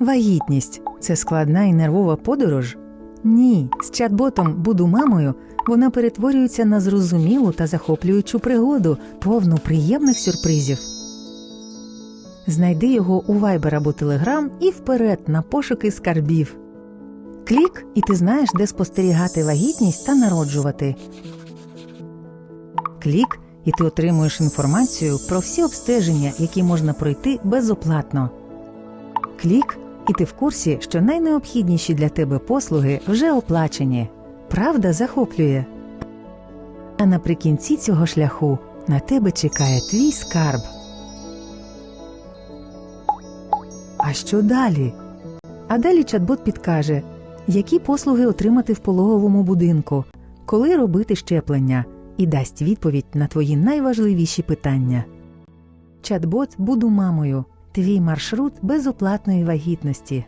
Вагітність це складна і нервова подорож? Ні, з чат-ботом Буду мамою вона перетворюється на зрозумілу та захоплюючу пригоду, повну приємних сюрпризів. Знайди його у Viber або Telegram і вперед на пошуки скарбів. Клік, і ти знаєш, де спостерігати вагітність та народжувати. Клік, і ти отримуєш інформацію про всі обстеження, які можна пройти безоплатно. Клік, і ти в курсі, що найнеобхідніші для тебе послуги вже оплачені. Правда захоплює. А наприкінці цього шляху на тебе чекає твій скарб. А що далі? А далі чат-бот підкаже, які послуги отримати в пологовому будинку, коли робити щеплення, і дасть відповідь на твої найважливіші питання. Чат-бот Буду мамою. Твій маршрут безоплатної вагітності.